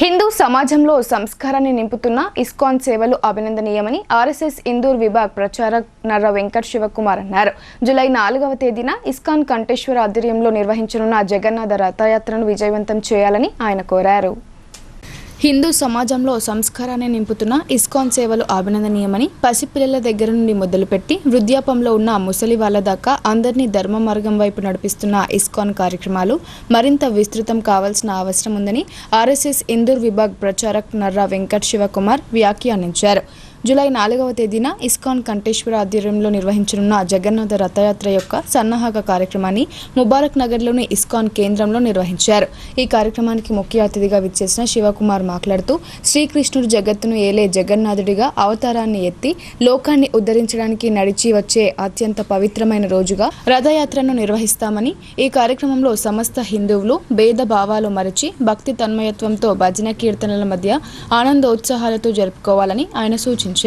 హిందూ సమాజంలో సంస్కారాన్ని నింపుతున్న ఇస్కాన్ సేవలు అభినందనీయమని ఆర్ఎస్ఎస్ ఇందూర్ విభాగ్ ప్రచారక్ నర్ర వెంకట్ శివకుమార్ అన్నారు. జూలై నాలుగవ తేదీన ఇస్కాన్ కంఠేశ్వర ఆధ్వర్యంలో నిర్వహించనున్న జగన్నాథ రథయాత్రను విజయవంతం చేయాలని ఆయన కోరారు. హిందూ సమాజంలో సంస్కారాన్ని నింపుతున్న ఇస్కాన్ సేవలు అభినందనీయమని పసిపిల్లల దగ్గర నుండి మొదలుపెట్టి వృద్ధాపంలో ఉన్న ముసలి వాళ్ళ దాకా అందరినీ ధర్మ మార్గం వైపు నడిపిస్తున్న ఇస్కాన్ కార్యక్రమాలు మరింత విస్తృతం కావాల్సిన అవసరం ఉందని ఆర్ఎస్ఎస్ ఇందూర్ విభాగ్ ప్రచారక్ నర్రా వెంకట్ శివకుమార్ వ్యాఖ్యానించారు. జూలై నాలుగవ తేదీన ఇస్కాన్ కంఠేశ్వర ఆధ్వర్యంలో నిర్వహించనున్న జగన్నాథ రథయాత్ర యొక్క సన్నాహక కార్యక్రమాన్ని ముబారక్ నగర్లోని ఇస్కాన్ కేంద్రంలో నిర్వహించారు. ఈ కార్యక్రమానికి ముఖ్య అతిథిగా విచ్చేసిన శివకుమార్ మాట్లాడుతూ శ్రీకృష్ణుడు జగత్తును ఏలే జగన్నాథుడిగా అవతారాన్ని ఎత్తి లోకాన్ని ఉద్ధరించడానికి నడిచి వచ్చే అత్యంత పవిత్రమైన రోజుగా రథయాత్రను నిర్వహిస్తామని ఈ కార్యక్రమంలో సమస్త హిందువులు భేద భావాలు మరచి భక్తి తన్మయత్వంతో భజన కీర్తనల మధ్య ఆనందోత్సాహాలతో జరుపుకోవాలని ఆయన సూచించారు.